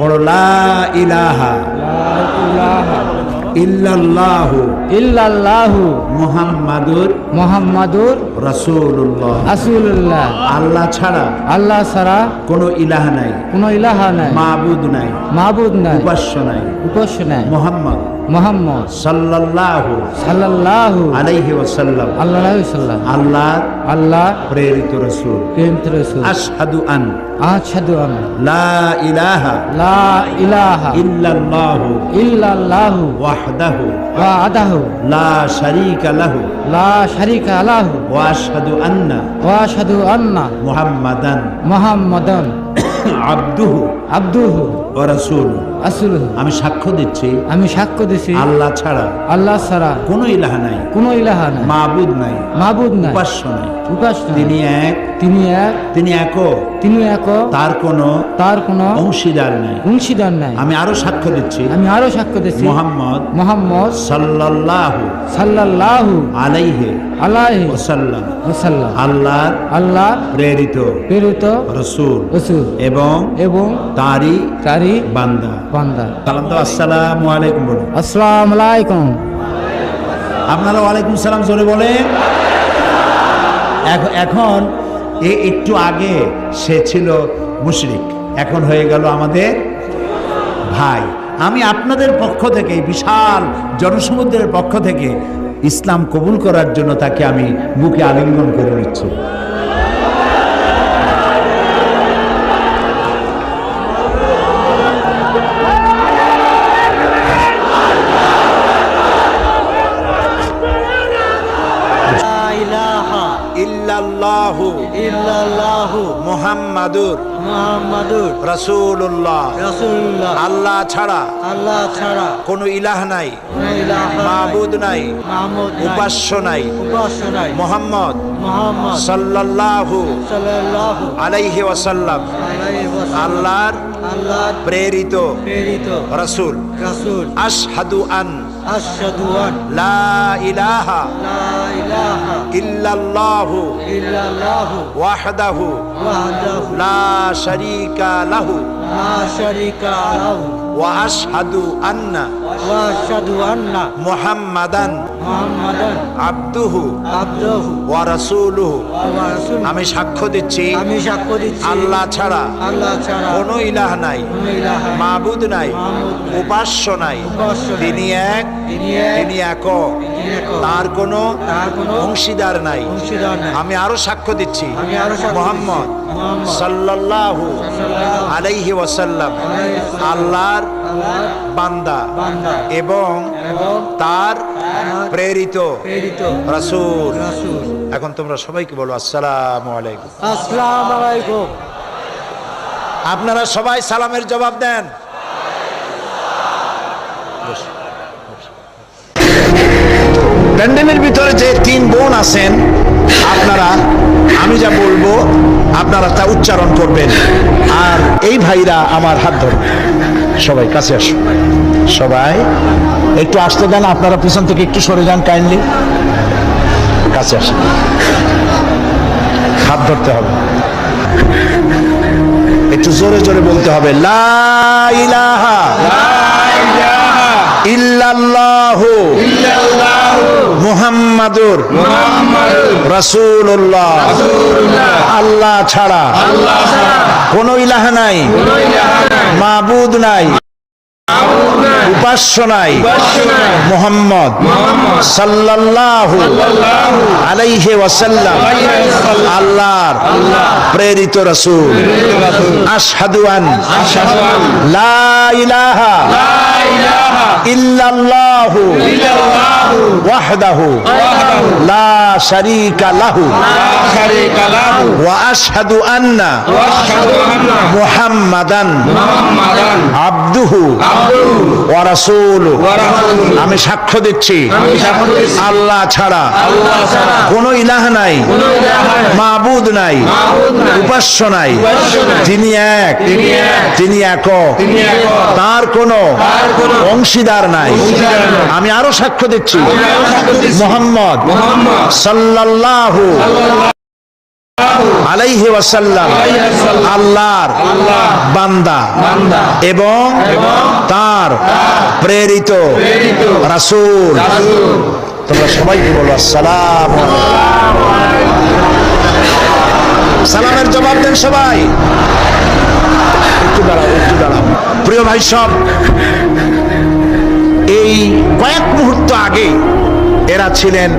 পড়ো লা ইলাহা। ইল্লাল্লাহু ইল্লাল্লাহু মুহাম্মাদুর মোহাম্মদুর রাসূলুল্লাহ। রাসূলুল্লাহ। আল্লাহ ছাড়া আল্লাহ ছাড়া কোনো ইলাহ নাই। কোনো ইলাহা নাই। মাবুদ নাই। মাবুদ নাই। উপাস্য নাই। উপাস্য নাই। মুহাম্মদ মোহাম্মদ। সাল্লাল্লাহু সাল্লাল্লাহু আলাইহি ওয়াসাল্লাম। আল্লাহ সাল্লাম আল্লাহ আল্লাহ প্রেরিত রাসূল। প্রেম রাসূল। আশহাদু আন। আশহাদু আন। লা ইলাহা লা ইলাহা ইল্লাল্লাহু ইল্লাল্লাহু ওয়াহদাহু ওয়া আদাহু লা শারীকা লাহু। লা শারিকা লাহু। ওয়া আশহাদু আন্না। ওয়া আশহাদু আন্না। মুহাম্মাদান। মুহাম্মাদান। আব্দুহু। আমি সাক্ষ্য দিচ্ছি। আমি সাক্ষ্য দিচ্ছি আল্লাহ ছাড়া আল্লাহ ছাড়া কোনো ইলাহা নাই। কোনো ইলাহা নাই। মাবুদ নাই। মাহবুদ নাই। উপাস্য নাই। উপাস্য তিনি এক। তিনি এক। তিনি এক তিনি এক তার কোন তার কোনো অংশীদার নাই। অংশীদার নাই। আমি আরও সাক্ষ্য দিচ্ছি। আমি আরও সাক্ষ্য দিচ্ছি। মোহাম্মদ মোহাম্মদ সাল্লাল্লাহু সাল্লাল্লাহু আলাইহি আলাইহি ওয়াসাল্লাম। ওয়াসাল্লাম। আল্লাহর আল্লাহ প্রেরিত প্রেরিত রসূল রসুল। এবং এবং তারই তারি বান্দা। বান্দা। সালাম তো আসসালামু আলাইকুম বলুন। আসসালামু আলাইকুম। আপনারা ওয়ালাইকুম সালাম জোরে বলেন। এখ- এখন এ একটু আগে সে ছিল মুশরিক। এখন হয়ে গেল আমাদের ভাই। আমি আপনাদের পক্ষ থেকে বিশাল জনসমুদ্রের পক্ষ থেকে ইসলাম কবুল করার জন্য তাকে আমি বুকে আলিঙ্গন করে নিচ্ছি। ইল্লাল্লাহু ইল্লাল্লাহু মুহাম্মাদুর মুহাম্মাদুর রাসূলুল্লাহ। রাসূলুল্লাহ। আল্লাহ ছাড়া আল্লাহ ছাড়া কোনো ইলাহ নাই। মাবুদ নাই। উপাস্য নাই। উপাস্য নাই। মোহাম্মদ মুহাম্মদ সাল্লাল্লাহু সাল্লাল্লাহু আলাইহি ওয়াসাল্লাম। আল্লাহর আল্লাহর প্রেরিত প্রেরিত রাসূল। রাসূল। আশহাদু আন আশহাদু আন লা ইলাহা লা ইলাহা ইল্লাল্লাহু ইল্লাল্লাহু ওয়াহদাহু ওয়াহদাহু লা শারীকা লাহু লা শারীকা আমি সাক্ষ্য দিচ্ছি। আমি সাক্ষ্য দিচ্ছি। আল্লাহ ছাড়া আল্লাহ ছাড়া কোনো ইলাহ নাই। মাবুদ নাই। উপাস্য নাই, তিনি এক তিনি তার কোনো অংশীদার নাই। আমি আরও সাক্ষ্য দিচ্ছি। মোহাম্মদ সাল্লাল্লাহু আলাইহি ওয়াসাল্লাম আল্লাহর বান্দা এবং তার প্রেরিত রাসূল। এখন তোমরা সবাইকে বলো আসসালামু আলাইকুম। আসসালামু আলাইকুম। আপনারা সবাই সালামের জবাব দেন। প্যান্ডেলের ভিতরে যে তিন বোন আছেন আপনারা আমি যা বলব আপনারা তা উচ্চারণ করবেন। আর এই ভাইরা আমার হাত ধরুন সবাই কাছে আসুন। সবাই একটু আসতে দেন আপনারা পিছন থেকে একটু সরে যান কাইন্ডলি কাছে আসুন। হাত ধরতে হবে। একটু জোরে জোরে বলতে হবে। লা ইলাহা ইল্লাল্লাহু মুহাম্মাদুর রাসূলুল্লাহ। আল্লাহ ছাড়া কোন ইলাহা নাই। মাবুদ নাই। উপাস্য নাই। মোহাম্মদ সাল্লাল্লাহু আলাইহি ওয়াসাল্লাম। আল্লাহর প্রেরিত রাসূল। আশহাদু আন। লা ইলাহা ইল্লাল্লাহু ওয়াহদাহু লা শারীকা লাহু ওয়া আশহাদু আন্না মুহাম্মাদান আবদুহু ওয়া রাসূলুহু আমি সাক্ষ্য দিচ্ছি আল্লাহ ছাড়া কোন ইলাহ নাই মাবুদ নাই। উপাস্য নাই। তিনি এক তিনি এক। তার কোনো অংশীদার নাই। আমি আরও সাক্ষ্য দিচ্ছি। মোহাম্মদ সাল্লাল্লাহু আলাইহি ওয়াসাল্লাম আল্লাহর বান্দা এবং তার প্রেরিত রাসূল। তোমরা সবাইকে বলো আসসালাম সালামের জবাব দেন সবাই। একটু দাঁড়াও একটু দাঁড়াও। প্রিয় ভাই সব কয়েক মুহূর্ত আগে এরা ছিলেন